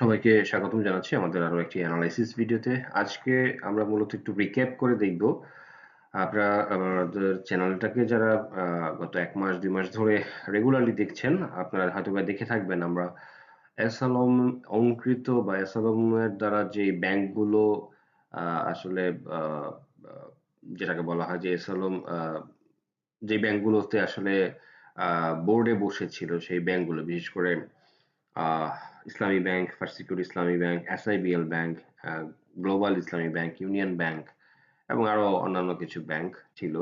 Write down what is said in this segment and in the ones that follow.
সবাইকে স্বাগতম জানাচ্ছি আমাদের আরও একটি অ্যানালাইসিস ভিডিওতে আজকে আমরা মূলত একটু রিক্যাপ করে দেখব। আপনারা আমাদের চ্যানেলটাকে যারা গত এক মাস, দুই মাস ধরে রেগুলারলি দেখছেন, আপনারা হয়তো বা দেখে থাকবেন আমরা এসালম অঙ্কৃত বা এসালমের দ্বারা যে ব্যাংকগুলো আসলে যেটাকে বলা হয় যে এসালম যে ব্যাংকগুলোতে আসলে বোর্ডে বসেছিল সেই ব্যাংকগুলো বিশেষ করে Islami bank, first Islami bank SIBL bank global Islami bank, union bank এবং আরও অন্যান্য কিছু ব্যাংক ছিল।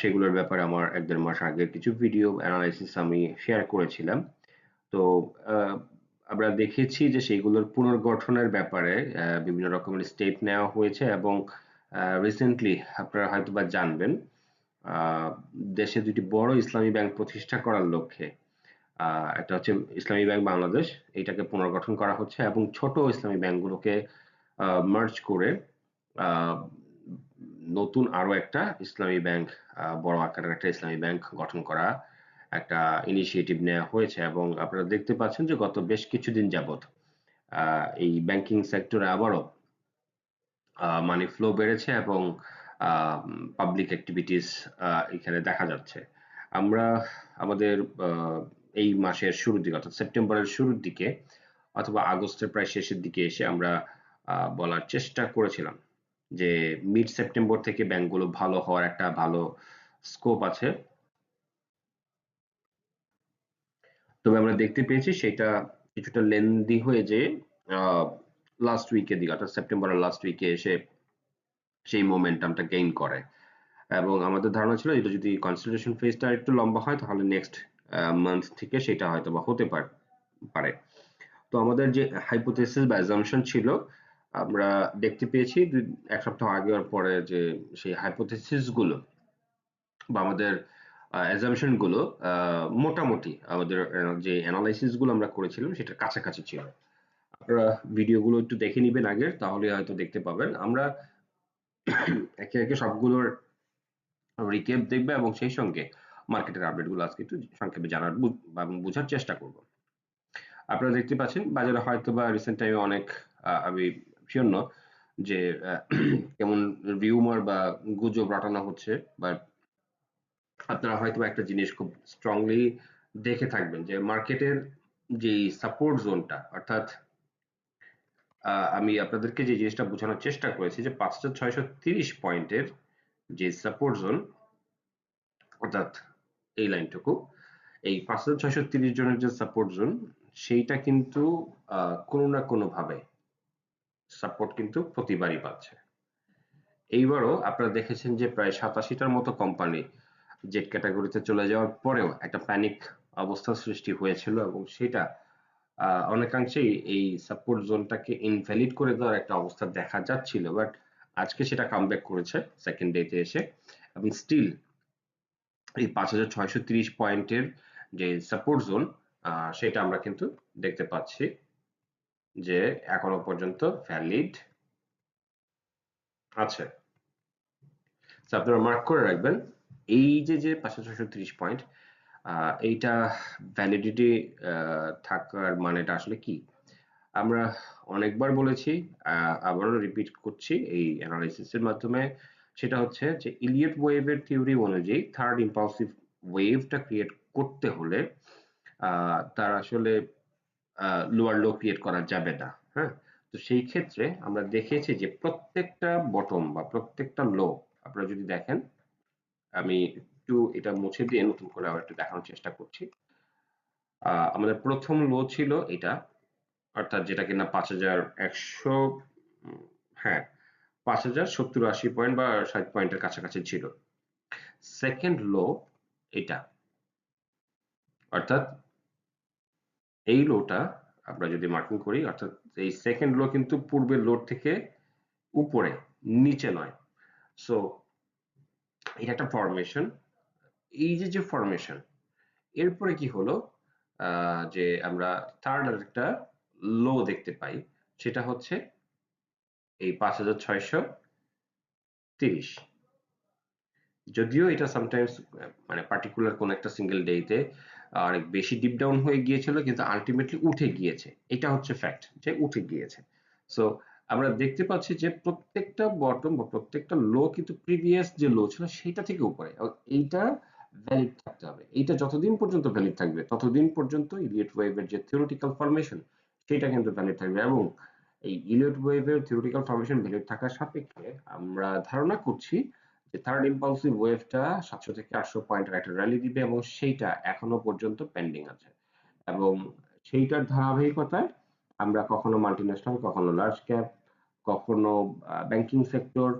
সেগুলোর ব্যাপারে আমার এক দেড় মাস আগে কিছু ভিডিও অ্যানালাইসিস আমি শেয়ার করেছিলাম। তো আমরা দেখেছি যে সেইগুলোর পুনর্গঠনের ব্যাপারে বিভিন্ন রকমের স্টেপ নেওয়া হয়েছে এবং রিসেন্টলি আপনারা হয়তো বা জানবেন দেশে দুটি বড় ইসলামী ব্যাংক প্রতিষ্ঠা করার লক্ষ্যে একটা হচ্ছে ইসলামী ব্যাংক বাংলাদেশ, এইটাকে পুনর্গঠন করা হচ্ছে এবং ছোট ইসলামী ব্যাংকগুলোকে মার্চ করে নতুন আরও একটা ইসলামী ব্যাংক বড় আকারের একটা ইসলামী ব্যাংক গঠন করা একটা ইনিশিয়েটিভ নেওয়া হয়েছে এবং আপনারা দেখতে পাচ্ছেন যে গত বেশ কিছুদিন যাবত এই ব্যাংকিং সেক্টরে আবারও মানি ফ্লো বেড়েছে এবং পাবলিক অ্যাক্টিভিটিস এখানে দেখা যাচ্ছে। আমরা আমাদের এই মাসের শুরুর দিকে, অর্থাৎ সেপ্টেম্বরের শুরুর দিকে অথবা আগস্টের প্রায় শেষের দিকে এসে আমরা বলার চেষ্টা করেছিলাম যে মিড সেপ্টেম্বর থেকে ব্যাংকগুলো ভালো হওয়ার একটা ভালো স্কোপ আছে। তবে আমরা দেখতে পেয়েছি সেটা কিছুটা লেন্দি হয়ে যে লাস্ট উইকের দিকে, অর্থাৎ সেপ্টেম্বরের লাস্ট উইকে এসে সেই মোমেন্টামটা গেইন করে। এবং আমাদের ধারণা ছিল এটা যদি কনসিডারেশন ফেজটা একটু লম্বা হয়, তাহলে নেক্সট মান্থ থেকে সেটা হয়তো বা হতে পারে তো আমাদের যে হাইপোথেসিস বা অ্যাজাম্পশন ছিল, আমরা দেখতে পেয়েছি এক সপ্তাহ আগে আর পরে যে সেই হাইপোথেসিসগুলো বা আমাদের অ্যাজাম্পশনগুলো মোটামুটি আমাদের যে অ্যানালাইসিসগুলো আমরা করেছিলাম সেটার কাছাকাছি ছিল। আপনারা ভিডিওগুলো একটু দেখে নিবেন আগের তাহলে হয়তো দেখতে পাবেন। আমরা একে একে সবগুলোর রিকেপ দেখবে এবং সেই সঙ্গে মার্কেটের আপডেটগুলো আজকে একটু সংক্ষেপে জানার এবং বোঝার চেষ্টা করব। আপনারা দেখতে পাচ্ছেন, বাজারে হয়তো বা রিসেন্ট টাইমে অনেক আমি শিওর যে কেমন রিউমার বা গুজব রটানো হচ্ছে বা আপনারা হয়তো একটা জিনিস খুব স্ট্রংলি দেখে থাকবেন যে মার্কেটের যে সাপোর্ট জোনটা অর্থাৎ আমি আপনাদেরকে যে জিনিসটা বোঝানোর চেষ্টা করেছি যে পাঁচ হাজার ছয়শো তিরিশ পয়েন্টের যে সাপোর্ট জোন অর্থাৎ এই লাইনটুকু। এই পাঁচ হাজার ছয়শো তিরিশ জনের যে সাপোর্ট জোন সেইটা কিন্তু কোনো না কোনো ভাবে সাপোর্ট কিন্তু প্রতিবারই পাচ্ছে। এইবারও আপনারা দেখেছেন যে প্রায় সাতাশিটার মতো কোম্পানি জেট ক্যাটাগরিতে চলে যাওয়ার পরেও একটা প্যানিক অবস্থা সৃষ্টি হয়েছিল এবং সেটা অনেকাংশেই এই সাপোর্ট জোনটাকে ইনভ্যালিড করে দেওয়ার একটা অবস্থা দেখা যাচ্ছিল। বাট আজকে সেটা কামব্যাক করেছে সেকেন্ড ডেতে এসে এবং স্টিল পাঁচ হাজার ছয়শো তিরিশ পয়েন্টের যে সাপোর্ট জোন সেটা আমরা কিন্তু দেখতে পাচ্ছি যে এখনও পর্যন্ত ভ্যালিড আছে। আপনারা মার্ক করে রাখবেন। এই যে যে পাঁচশো ছয়শো তিরিশ পয়েন্ট এইটা ভ্যালিডিটি থাকার মানেটা আসলে কি? আমরা অনেকবার বলেছি আবারও রিপিট করছি এই অ্যানালাইসিসের মাধ্যমে। সেটা হচ্ছে যে ইলিয়ট ওয়েভের থিওরি অনুযায়ী থার্ড ইম্পালসিভ ওয়েভটা ক্রিয়েট করতে হলে তার আসলে লোয়ার লো ক্রিয়েট করা যাবে না হ্যাঁ? তো সেই ক্ষেত্রে আমরা দেখেছি যে প্রত্যেকটা বটম বা প্রত্যেকটা লো আপনারা যদি দেখেন, আমি একটু এটা মুছে দিয়ে নতুন করে আবার একটু দেখানোর চেষ্টা করছি। আমাদের প্রথম লো ছিল এটা, অর্থাৎ যেটা কিনা পাঁচ হাজার একশো হ্যাঁ পাঁচ হাজার সত্তর আশি পয়েন্ট বা ষাট পয়েন্টের কাছাকাছি ছিল। সেকেন্ড লো এটা। অর্থাৎ এই লোটা আমরা যদি মার্কিং করি, অর্থাৎ এই সেকেন্ড লো কিন্তু পূর্বের লোড থেকে উপরে, নিচে নয়। সো এটা একটা ফরমেশন এই যে যে ফরমেশন এরপরে কি হলো? যে আমরা থার্ড একটা লো দেখতে পাই, সেটা হচ্ছে এই পাঁচ হাজার ছয়শো তিরিশ। যদিও এটা সামটাইমস মানে পার্টিকুলার কোন একটা সিঙ্গেল ডেতে অনেক বেশি ডিপ ডাউন হয়ে গিয়েছিল, কিন্তু আলটিমেটলি উঠে গিয়েছে। এটা হচ্ছে ফ্যাক্ট যে উঠে গিয়েছে। সো আমরা দেখতে পাচ্ছি যে প্রত্যেকটা বটম বা প্রত্যেকটা লো কিন্তু প্রিভিয়াস যে লো ছিল সেটা থেকে উপরে। এইটা ভ্যালিড থাকতে হবে। এইটা যতদিন পর্যন্ত ভ্যালিড থাকবে, ততদিন পর্যন্ত ইলিয়ট ওয়েভের যে থিওরিটিক্যাল ফরমেশন সেটা কিন্তু ভ্যালিড থাকবে। এবং এই ইলিয়ট ওয়েভের থিওরিটিক্যাল ফরমেশন ভ্যালিড থাকার সাপেক্ষে আমরা ধারণা করছি যে থার্ড ইম্পালসিভ ওয়েভটা সাতশো থেকে আটশো পয়েন্টের একটা র্যালি দিবে এবং সেইটা এখনও পর্যন্ত পেন্ডিং আছে। এবং সেইটার ধারাবাহিকতায় আমরা কখনো মাল্টিন্যাশনাল কখনো লার্জ ক্যাপ কখনো ব্যাংকিং সেক্টর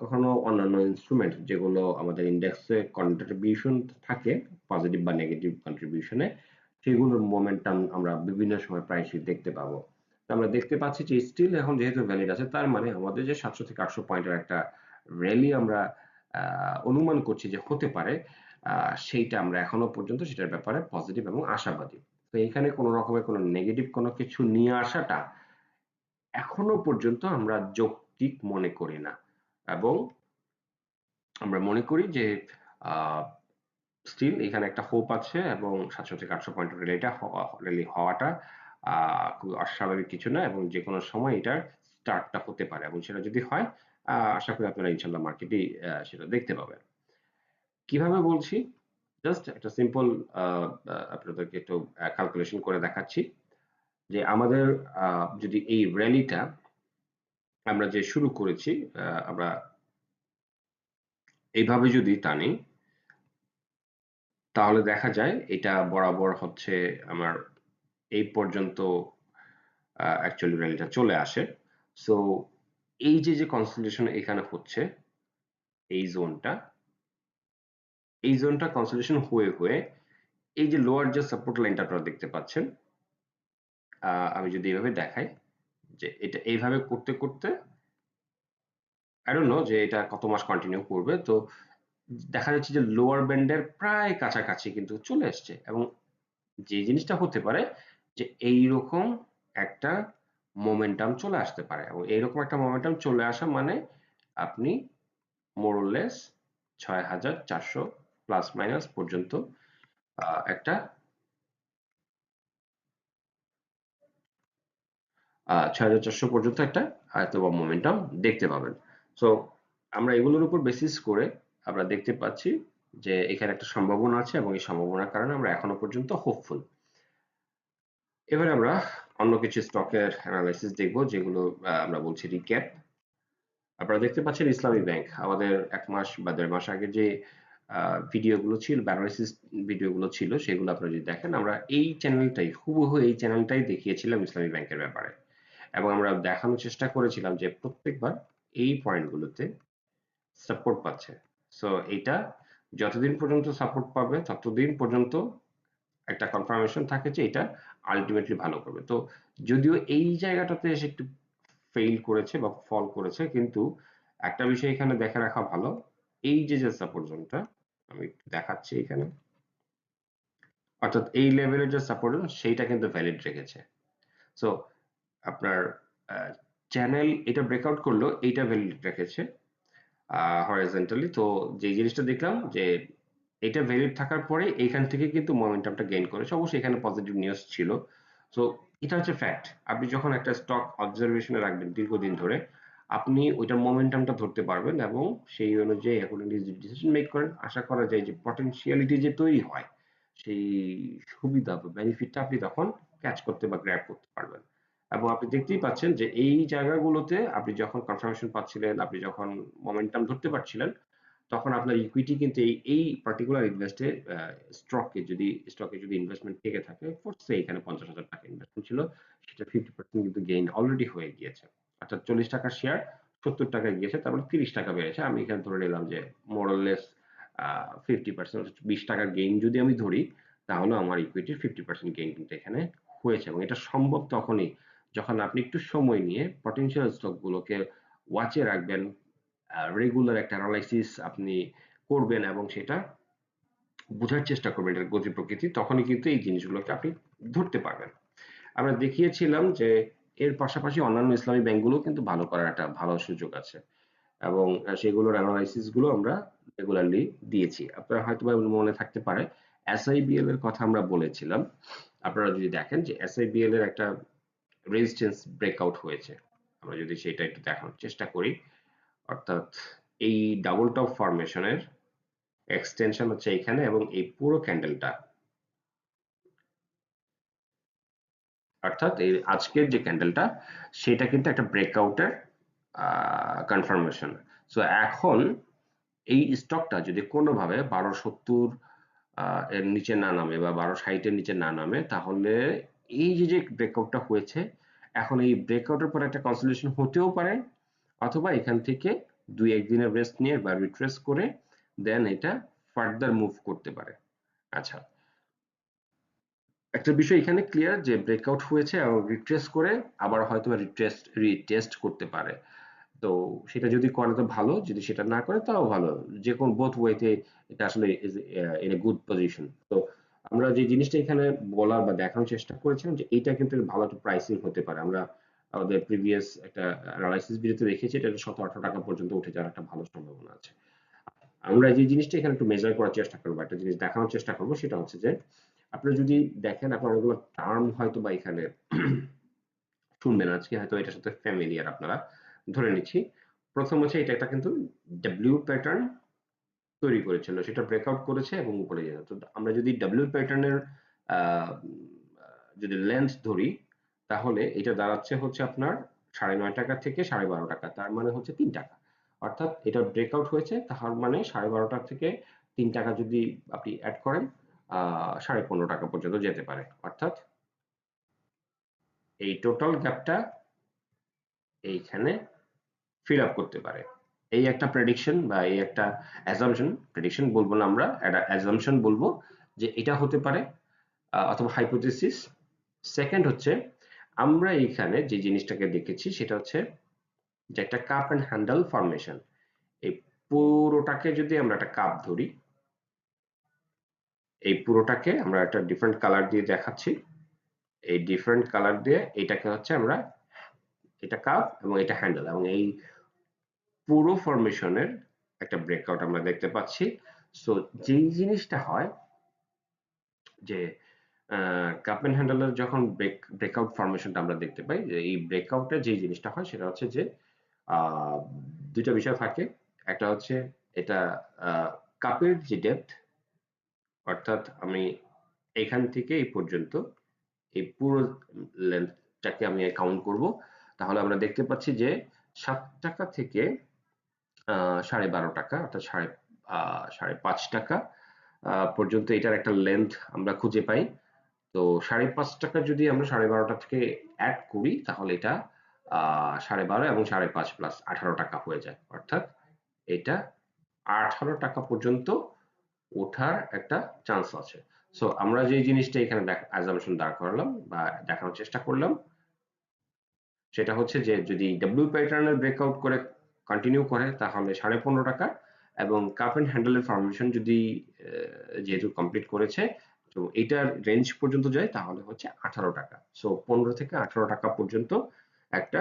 কখনো অন্যান্য ইনস্ট্রুমেন্ট যেগুলো আমাদের ইন্ডেক্সে কন্ট্রিবিউশন থাকে পজিটিভ বা নেগেটিভ কন্ট্রিবিউশনে সেগুলোর মোমেন্টাম আমরা বিভিন্ন সময় প্রায়শই দেখতে পাবো। আমরা দেখতে পাচ্ছি যে স্টিল এখন যেহেতু ভ্যালিড আছে, তার মানে আমাদের যে সাতশো থেকে আটশো পয়েন্টের একটা র্যালি আমরা অনুমান করছি যে হতে পারে সেইটা আমরা এখনও পর্যন্ত সেটার ব্যাপারে পজিটিভ এবং আশাবাদী। তো এখানে কোনো রকমের কোনো নেগেটিভ কোনো কিছু নিয়ে আসাটা এখনও পর্যন্ত আমরা যৌক্তিক মনে করি না। এবং আমরা মনে করি যে স্টিল এখানে একটা হোপ আছে এবং সাতশো থেকে আটশো পয়েন্ট রেলিটা রেলি হওয়াটা খুব অস্বাভাবিক কিছু না এবং যে কোনো সময় এটার স্টার্টটা হতে পারে এবং সেটা যদি হয় আশা করি আপনারা ইনশাল্লাহ মার্কেটেই সেটা দেখতে পাবেন। কীভাবে বলছি? জাস্ট একটা সিম্পল আপনাদেরকে একটু ক্যালকুলেশন করে দেখাচ্ছি যে আমাদের যদি এই র্যালিটা আমরা যে শুরু করেছি আমরা এইভাবে যদি টানি, তাহলে দেখা যায় এটা বরাবর হচ্ছে আমার এই পর্যন্ত অ্যাকচুয়ালি র্যালিটা চলে আসে। সো এই যে যে কনসেন্ট্রেশন এখানে হচ্ছে, এই জোনটা এই জোনটা কনসেন্ট্রেশন হয়ে হয়ে এই যে লোয়ার যে সাপোর্ট লাইনটা আপনারা দেখতে পাচ্ছেন আমি যদি এইভাবে দেখাই, যে এটা এইভাবে করতে করতে আই ডোন্ট নো যে এটা কত মাস কন্টিনিউ করবে। তো দেখা যাচ্ছে যে লোয়ার ব্যান্ডের প্রায় কাছাকাছি কিন্তু চলে এসছে এবং যে জিনিসটা হতে পারে যে এই রকম একটা মোমেন্টাম চলে আসতে পারে এবং এইরকম একটা মোমেন্টাম চলে আসা মানে আপনি মোরলেস ছয় হাজার চারশো প্লাস মাইনাস পর্যন্ত একটা ছয় হাজার চারশো পর্যন্ত একটা আয়ত্ত বা মোমেন্টাম দেখতে পাবেন। সো আমরা এগুলোর উপর বেসিস করে আমরা দেখতে পাচ্ছি যে এখানে একটা সম্ভাবনা আছে এবং এই সম্ভাবনার কারণে আমরা এখনও পর্যন্ত হোপফুল এবারে আমরা অন্য কিছু স্টকের অ্যানালাইসিস দেখব, যেগুলো আমরা বলছি রিক্যাপ আপনারা দেখতে পাচ্ছেন ইসলামী ব্যাংক। আমাদের এক মাস বা দেড় মাস আগে যে ভিডিওগুলো ছিল অ্যানালাইসিস ভিডিওগুলো ছিল, সেগুলো আপনারা যদি দেখেন, আমরা এই চ্যানেলটাই হুবহু এই চ্যানেলটাই দেখিয়েছিলাম ইসলামী ব্যাংকের ব্যাপারে। এবং আমরা দেখানোর চেষ্টা করেছিলাম যে প্রত্যেকবার এই পয়েন্টগুলোতে সাপোর্ট পাচ্ছে। সো এটা যতদিন পর্যন্ত সাপোর্ট পাবে, ততদিন পর্যন্ত একটা কনফার্মেশন থাকে যে, এটা আলটিমেটলি ভালো করবে। তো যদিও এই জায়গাটাতে এসে একটু ফেইল করেছে বা ফল করেছে, কিন্তু একটা বিষয় এখানে দেখে রাখা ভালো। এই যে যে সাপোর্ট জোনটা আমি একটু দেখাচ্ছি এখানে। অর্থাৎ এই লেভেলের যে সাপোর্ট জোন সেইটা কিন্তু ভ্যালিড রেখেছে। সো আপনার চ্যানেল এটা ব্রেকআউট করল, এইটা ভ্যালিড রেখেছে হরিজন্টালি তো যে জিনিসটা দেখলাম যে এটা ভ্যালিড থাকার পরে এইখান থেকে কিন্তু মোমেন্টামটা গেইন করেছে। অবশ্যই এখানে পজিটিভ নিউজ ছিল। সো এটা হচ্ছে ফ্যাক্ট আপনি যখন একটা স্টক অবজারভেশনে রাখবেন দীর্ঘদিন ধরে, আপনি ওইটার মোমেন্টামটা ধরতে পারবেন এবং সেই অনুযায়ী অ্যাকর্ডিংলি ডিসিশন মেক করেন, আশা করা যায় যে পটেনশিয়ালিটি যে তৈরি হয়, সেই সুবিধা বা বেনিফিটটা আপনি তখন ক্যাচ করতে বা গ্র্যাব করতে পারবেন। এবং আপনি দেখতেই পাচ্ছেন যে এই জায়গাগুলোতে আপনি যখন কনফার্মেশন পাচ্ছিলেন, আপনি যখন মোমেন্টাম ধরতে পারছিলেন তখন আপনার ইকুইটি কিন্তু এই এই পার্টিকুলার ইনভেস্টে স্টকে যদি স্টকে যদি ইনভেস্টমেন্ট থেকে থাকে ফোর্সে এখানে পঞ্চাশ হাজার টাকা ইনভেস্টমেন্ট ছিল, সেটা ফিফটি পার্সেন্ট কিন্তু গেইন অলরেডি হয়ে গিয়েছে। অর্থাৎ চল্লিশ টাকার শেয়ার সত্তর টাকায় গিয়েছে, তারপরে তিরিশ টাকা বেড়েছে। আমি এখানে ধরে নিলাম যে মোরলেস ফিফটি পার্সেন্ট বিশ টাকার গেইন যদি আমি ধরি, তাহলে আমার ইকুইটির ফিফটি পার্সেন্ট গেইন কিন্তু এখানে হয়েছে। এবং এটা সম্ভব তখনই যখন আপনি একটু সময় নিয়ে পটেনশিয়াল স্টকগুলোকে ওয়াচে রাখবেন রেগুলার একটা অ্যানালাইসিস আপনি করবেন এবং সেটা বোঝার চেষ্টা করবেন এটার গতি প্রকৃতি, তখনই কিন্তু এই জিনিসগুলোকে আপনি ধরতে পারবেন। আমরা দেখিয়েছিলাম যে এর পাশাপাশি অন্যান্য ইসলামী ব্যাংকগুলো কিন্তু ভালো করার একটা ভালো সুযোগ আছে এবং সেগুলোর অ্যানালাইসিসগুলো আমরা রেগুলারলি দিয়েছি। আপনারা হয়তো মনে থাকতে পারে এসআইবিএল এর কথা আমরা বলেছিলাম। আপনারা যদি দেখেন যে এসআইবিএল এর একটা রেজিস্ট্যান্স ব্রেকআউট হয়েছে, আমরা যদি সেটা একটু দেখানোর চেষ্টা করি। অর্থাৎ এই ডাবল টপ ফরমেশনের এক্সটেনশন হচ্ছে এখানে এবং এই পুরো ক্যান্ডেলটা অর্থাৎ এই আজকের যে ক্যান্ডেলটা সেটা কিন্তু একটা ব্রেকআউটের কনফার্মেশন সো এখন এই স্টকটা যদি কোনোভাবে বারো সত্তর এর নিচে না নামে বা বারো ষাটের নিচে না নামে, তাহলে এই যে যে ব্রেকআউটটা হয়েছে, এখন এই ব্রেকআউটের পর একটা কনসোলেশন হতেও পারে অথবা এখান থেকে দুই একদিনের রেস্ট নিয়ে বা রিট্রেস করে দেন এটা ফার্দার মুভ করতে পারে। আচ্ছা। একটা বিষয় এখানে ক্লিয়ার যে ব্রেকআউট হয়েছে এবং রিট্রেস করে আবার হয়তো রিট্রেস্ট রিটেস্ট করতে পারে। তো সেটা যদি করে তো ভালো, যদি সেটা না করে তাও ভালো। যে কোন বোথ ওয়েতে এটা আসলে ইন এ গুড পজিশন তো আমরা যে জিনিসটা এখানে বলার বা দেখানোর চেষ্টা করেছিলাম যে এইটা কিন্তু ভালো একটা প্রাইসিং হতে পারে। আমরা আমাদের প্রিভিয়াস একটা অ্যানালাইসিস ভিডিওতে দেখেছি এটা শত আঠারো টাকা পর্যন্ত উঠে যাওয়ার একটা ভালো সম্ভাবনা আছে। আমরা যে জিনিসটা এখানে একটু মেজার করার চেষ্টা করব, একটা জিনিস দেখানোর চেষ্টা করব, সেটা হচ্ছে যে, আপনারা যদি দেখেন আপনার অনেকগুলো টার্ম হয়তো বা এখানে শুনবেন আজকে, হয়তো এটার সাথে ফ্যামিলিয়ার আপনারা। ধরে নিচ্ছি, প্রথম হচ্ছে এটা একটা কিন্তু ডাব্লিউ প্যাটার্ন তৈরি করেছিল, সেটা ব্রেকআউট করেছে এবং উপরে যেত আমরা যদি ডাব্লিউ প্যাটার্নের যদি লেন্থ ধরি তাহলে এটা দাঁড়াচ্ছে হচ্ছে আপনার সাড়ে নয় টাকা থেকে সাড়ে বারো টাকা, তার মানে হচ্ছে তিন টাকা। অর্থাৎ এটা ব্রেকআউট হয়েছে, তার মানে সাড়ে বারোটা থেকে তিন টাকা যদি আপনি অ্যাড করেন সাড়ে পনেরো টাকা পর্যন্ত যেতে পারে। অর্থাৎ এই টোটাল গ্যাপটা এইখানে ফিল আপ করতে পারে। এই একটা প্রেডিকশন বা এই একটা অ্যাজামশন প্রেডিকশন বলব না আমরা, একটা অ্যাজামশন বলব যে এটা হতে পারে অথবা হাইপোথেসিস সেকেন্ড হচ্ছে আমরা এইখানে যে জিনিসটাকে দেখেছি সেটা হচ্ছে যে একটা কাপ অ্যান্ড হ্যান্ডেল ফরমেশন এই পুরোটাকে যদি আমরা একটা কাপ ধরি, এই পুরোটাকে আমরা একটা ডিফারেন্ট কালার দিয়ে দেখাচ্ছি। এই ডিফারেন্ট কালার দিয়ে এটাকে হচ্ছে আমরা এটা কাপ এবং এটা হ্যান্ডেল এবং এই পুরো ফরমেশনের একটা ব্রেকআউট আমরা দেখতে পাচ্ছি। সো যেই জিনিসটা হয় যে কাপ এন্ড হ্যান্ডেলের যখন ব্রেক ব্রেকআউট ফরমেশনটা আমরা দেখতে পাই, যে এই ব্রেকআউটে যে জিনিসটা হয় সেটা হচ্ছে যে দুইটা বিষয় থাকে। একটা হচ্ছে এটা কাপের যে ডেপথ অর্থাৎ আমি এখান থেকে এই পর্যন্ত, এই পুরো লেন্থটাকে আমি কাউন্ট করব, তাহলে আমরা দেখতে পাচ্ছি যে সাত টাকা থেকে সাড়ে বারো টাকা, অর্থাৎ সাড়ে সাড়ে পাঁচ টাকা পর্যন্ত এটার একটা লেন্থ আমরা খুঁজে পাই। তো সাড়ে পাঁচ টাকা যদি আমরা সাড়ে বারোটা থেকে অ্যাড করি, তাহলে এটা সাড়ে বারো এবং সাড়ে পাঁচ প্লাস আঠারো টাকা হয়ে যায়। অর্থাৎ এটা আঠারো টাকা পর্যন্ত ওঠার একটা চান্স আছে। সো আমরা যে জিনিসটা এখানে অ্যাজামশন দাঁড় করালাম বা দেখানোর চেষ্টা করলাম, সেটা হচ্ছে যে যদি ডাব্লিউ প্যাটার্নের ব্রেকআউট করে কন্টিনিউ করে, তাহলে সাড়ে পনেরো টাকা এবং কাপ অ্যান্ড হ্যান্ডেলের ফরমেশন যদি যেহেতু কমপ্লিট করেছে তো এটার রেঞ্জ পর্যন্ত যায় তাহলে হচ্ছে আঠারো টাকা। সো পনেরো থেকে আঠারো টাকা পর্যন্ত একটা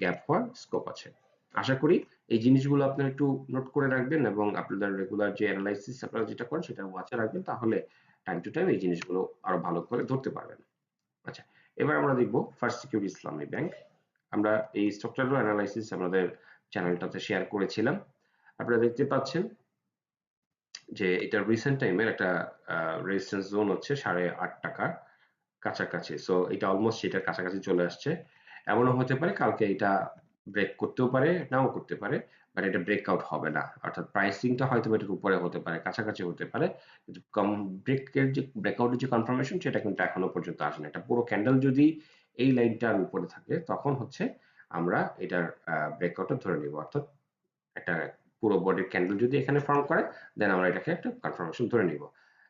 গ্যাপ হওয়ার স্কোপ আছে। আশা করি এই জিনিসগুলো আপনারা একটু নোট করে রাখবেন এবং আপনাদের রেগুলার যে অ্যানালাইসিস আপনারা যেটা করেন সেটা ওয়াচে রাখবেন, তাহলে টাইম টু টাইম এই জিনিসগুলো আরও ভালো করে ধরতে পারবেন। আচ্ছা এবার আমরা দেখব ফার্স্ট সিকিউরিটি ইসলামী ব্যাংক আমরা এই স্টকটারও অ্যানালাইসিস আমাদের চ্যানেলটাতে শেয়ার করেছিলাম। আপনারা দেখতে পাচ্ছেন যে এটা রিসেন্ট টাইমের একটা রেজিস্ট্যান্স জোন হচ্ছে সাড়ে আট টাকার কাছাকাছি। সো এটা অলমোস্ট সেটার কাছাকাছি চলে আসছে। এমনও হতে পারে কালকে এটা ব্রেক করতেও পারে, নাও করতে পারে বাট এটা ব্রেকআউট হবে না। অর্থাৎ প্রাইসিংটা হয়তো এটার উপরে হতে পারে, কাছাকাছি হতে পারে। কিন্তু কম ব্রেকের যে ব্রেকআউটের যে কনফার্মেশন সেটা কিন্তু এখনও পর্যন্ত আসে না একটা পুরো ক্যান্ডেল যদি এই লাইনটার উপরে থাকে, তখন হচ্ছে আমরা এটার ব্রেকআউটটা ধরে নিব। অর্থাৎ একটা পুরো বডির ক্যান্ডেল যদি এখানে ফর্ম করে দেন আমরা এটাকে একটা কনফার্মেশন ধরে নিব।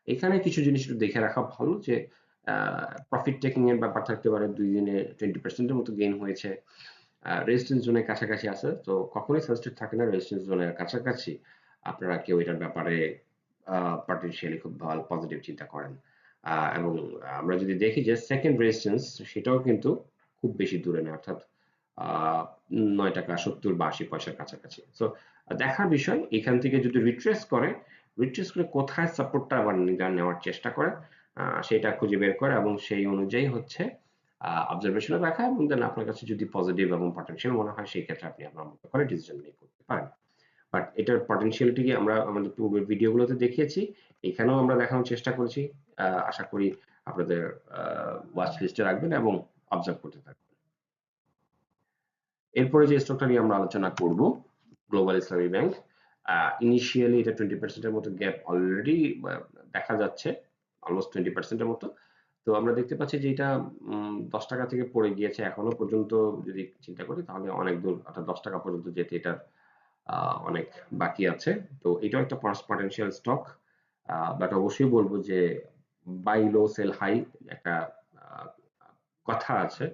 এখানে কিছু জিনিস একটু দেখে রাখা ভালো যে প্রফিট টেকিং এর ব্যাপার থাকতে পারে, দুই দিনে টোয়েন্টি পার্সেন্টের মতো গেইন হয়েছে। রেজিস্ট্যান্স জোনের কাছাকাছি আছে, তো কখনোই সাজেস্টেড থাকে না রেজিস্ট্যান্স জোনের কাছাকাছি। আপনারা কেউ এটার ব্যাপারে পটেনশিয়ালি খুব ভালো পজিটিভ চিন্তা করেন। এবং আমরা যদি দেখি যে সেকেন্ড রেজিস্ট্যান্স সেটাও কিন্তু খুব বেশি দূরে না অর্থাৎ নয় টাকা, সত্তর বা আশি পয়সার কাছাকাছি। সো দেখার বিষয়, এখান থেকে যদি রিট্রেস করে রিট্রেস করে কোথায় সাপোর্টটা আবার নেওয়ার চেষ্টা করে সেটা খুঁজে বের করে এবং সেই অনুযায়ী হচ্ছে অবজারভেশনে রাখা এবং দেন আপনার কাছে যদি পজিটিভ এবং পটেনশিয়াল মনে হয়, সেই ক্ষেত্রে আপনি আপনার মতো করে ডিসিশন মেক করতে পারেন। বাট এটার পটেনশিয়ালিটি আমরা আমাদের পূর্বের ভিডিওগুলোতে দেখিয়েছি, এখানেও আমরা দেখানোর চেষ্টা করেছি আশা করি আপনাদের ওয়াচ লিস্টে রাখবেন এবং অবজার্ভ করতে থাকবেন। এরপরে যে স্টকটা নিয়ে আমরা আলোচনা করব গ্লোবাল ইসলামী ব্যাংক ইনিশিয়ালি এটা টোয়েন্টি পার্সেন্টের মতো গ্যাপ অলরেডি দেখা যাচ্ছে অলমোস্ট টোয়েন্টি পার্সেন্টের মতো। তো আমরা দেখতে পাচ্ছি যে এটা দশ টাকা থেকে পড়ে গিয়েছে, এখনও পর্যন্ত যদি চিন্তা করি তাহলে অনেক দূর, অর্থাৎ দশ টাকা পর্যন্ত যেতে এটার অনেক বাকি আছে। তো এটাও একটা পটেনশিয়াল স্টক বাট অবশ্যই বলব যে বাই লো সেল হাই একটা কথা আছে।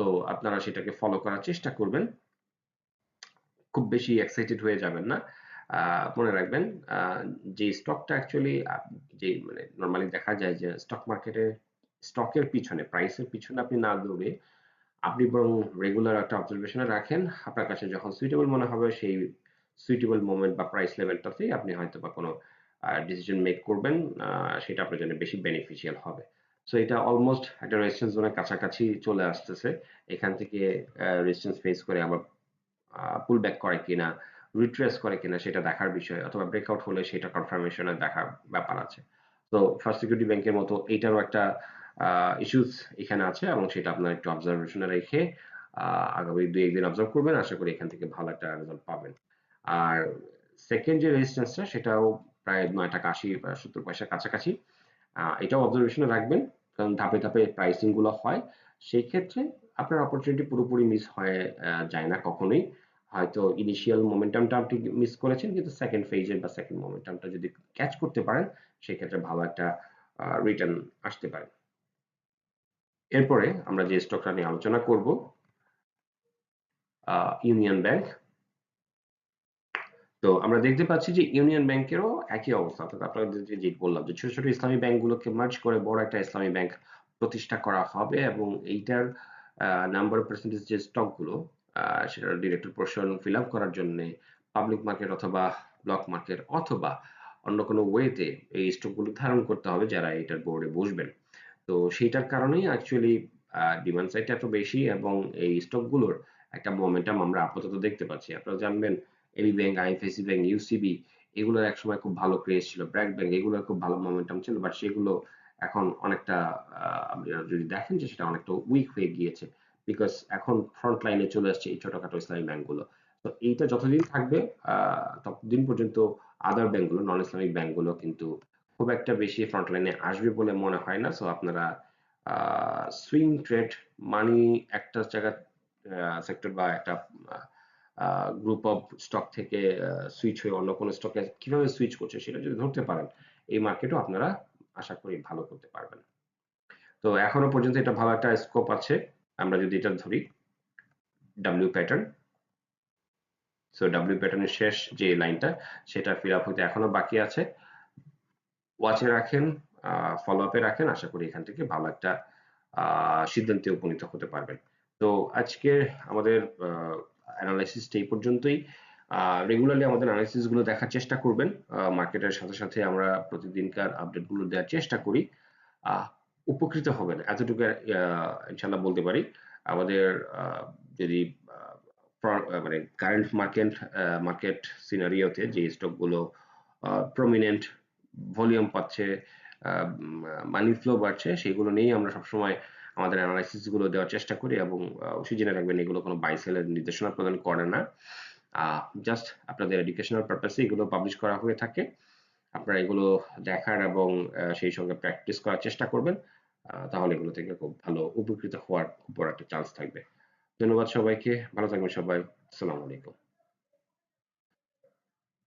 তো আপনারা সেটাকে ফলো করার চেষ্টা করবেন। খুব বেশি এক্সাইটেড হয়ে যাবেন না। মনে রাখবেন যে স্টকটা অ্যাকচুয়ালি যে মানে নর্মালি দেখা যায় যে স্টক মার্কেটে স্টকের পিছনে প্রাইসের পিছনে আপনি না দৌড়ে আপনি বরং রেগুলার একটা অবজারভেশনে রাখেন। আপনার কাছে যখন সুইটেবল মনে হবে সেই সুইটেবল মোমেন্ট বা প্রাইস লেভেলটাতেই আপনি হয়তো বা কোনো ডিসিশন মেক করবেন। সেটা আপনার জন্য বেশি বেনিফিশিয়াল হবে। সো এটা অলমোস্ট একটা রেজিস্ট্যান্স জোনের কাছাকাছি চলে আসতেছে। এখান থেকে রেজিস্ট্যান্স ফেস করে আবার পুল ব্যাক করে কিনা রিট্রেস করে কিনা সেটা দেখার বিষয় অথবা ব্রেকআউট হলে সেটা কনফার্মেশনের দেখার ব্যাপার আছে। তো ফার্স্ট সিকিউরিটি ব্যাংকের মতো এইটারও একটা ইস্যুস এখানে আছে এবং সেটা আপনার একটু অবজারভেশনে রেখে আগামী দুই, একদিন অবজার্ভ করবেন। আশা করি এখান থেকে ভালো একটা রেজাল্ট পাবেন। আর সেকেন্ড যে রেজিস্ট্যান্সটা সেটাও প্রায় নয় টাকা আশি সত্তর পয়সার কাছাকাছি এটাও অবজারভেশনে রাখবেন। ধাপে ধাপে প্রাইসিংগুলো হয়, সেই ক্ষেত্রে আপনার অপরচুনিটি পুরোপুরি মিস হয়ে যায় না কখনোই। হয়তো ইনিশিয়াল মোমেন্টামটা আপনি মিস করেছেন, কিন্তু সেকেন্ড ফেজের বা সেকেন্ড মোমেন্টামটা যদি ক্যাচ করতে পারেন সেক্ষেত্রে ভালো একটা রিটার্ন আসতে পারে। এরপরে আমরা যে স্টকটা নিয়ে আলোচনা করব ইউনিয়ন ব্যাংক তো আমরা দেখতে পাচ্ছি যে ইউনিয়ন ব্যাংকেরও একই অবস্থা। অর্থাৎ আপনাদের যে বললাম যে ছোট ছোট ইসলামী ব্যাংকগুলোকে মার্চ করে বড় একটা ইসলামী ব্যাংক প্রতিষ্ঠা করা হবে এবং এইটার নাম্বার পার্সেন্টেজ যে স্টকগুলো সেটার ডিরেক্টর পোর্শন ফিল আপ করার জন্য পাবলিক মার্কেট অথবা ব্লক মার্কেট অথবা অন্য কোনো ওয়েতে এই স্টকগুলো ধারণ করতে হবে যারা এটার বোর্ডে বসবেন। তো সেইটার কারণেই অ্যাকচুয়ালি ডিমান্ড সাইডটা এত বেশি এবং এই স্টকগুলোর একটা মোমেন্টাম আমরা আপাতত দেখতে পাচ্ছি। আপনারা জানবেন AB bank IFIC bank UCB এগুলোর একসময় খুব ভালো ক্রেজ ছিল। ব্র্যাক ব্যাংক এগুলোর খুব ভালো মোমেন্টাম ছিল বাট সেগুলো এখন অনেকটা যদি দেখেন যে সেটা অনেকটা উইক হয়ে গিয়েছে বিকজ এখন ফ্রন্ট লাইনে চলে আসছে এই ছোটখাটো ইসলামী ব্যাংকগুলো তো এইটা যতদিন থাকবে ততদিন পর্যন্ত আদার ব্যাংকগুলো নন ইসলামিক ব্যাংকগুলো কিন্তু খুব একটা বেশি ফ্রন্ট লাইনে আসবে বলে মনে হয় না। সো আপনারা সুইং ট্রেড মানি একটা জায়গা সেক্টর বা একটা গ্রুপ অফ স্টক থেকে সুইচ হয়ে অন্য কোনো স্টকে কীভাবে সুইচ করছে সেটা যদি ধরতে পারেন, এই মার্কেটও আপনারা আশা করি ভালো করতে পারবেন। তো এখনও পর্যন্ত এটা ভালো একটা স্কোপ আছে। আমরা যদি এটা ধরি ডাব্লিউ প্যাটার্ন সো ডাব্লিউ প্যাটার্নের শেষ যে লাইনটা সেটা ফিল আপ হতে এখনও বাকি আছে। ওয়াচে রাখেন ফলো আপে রাখেন, আশা করি এখান থেকে ভালো একটা সিদ্ধান্তে উপনীত হতে পারবেন। তো আজকে আমাদের অ্যানালাইসিসটা এই পর্যন্তই। রেগুলারলি আমাদের অ্যানালাইসিসগুলো দেখার চেষ্টা করবেন। মার্কেটের সাথে সাথে আমরা প্রতিদিনকার আপডেটগুলো দেওয়ার চেষ্টা করি। উপকৃত হবেন, এতটুকু ইনশাল্লাহ বলতে পারি। আমাদের যদি মানে কারেন্ট মার্কেট মার্কেট সিনারিওতে যে স্টকগুলো প্রমিনেন্ট ভলিউম পাচ্ছে মানি ফ্লো বাড়ছে, সেগুলো নিয়েই আমরা সবসময় আমাদের অ্যানালাইসিসগুলো দেওয়ার চেষ্টা করি এবং অবশ্যই জেনে রাখবেন এগুলো কোনো বাই সেলের নির্দেশনা প্রদান করে না। জাস্ট আপনাদের এডুকেশনাল পারপাসে এগুলো পাবলিশ করা হয়ে থাকে। আপনারা এগুলো দেখার এবং সেই সঙ্গে প্র্যাকটিস করার চেষ্টা করবেন। তাহলে এগুলো থেকে খুব ভালো উপকৃত হওয়ার উপর একটা চান্স থাকবে। ধন্যবাদ সবাইকে। ভালো থাকবেন সবাই। আসসালামু আলাইকুম।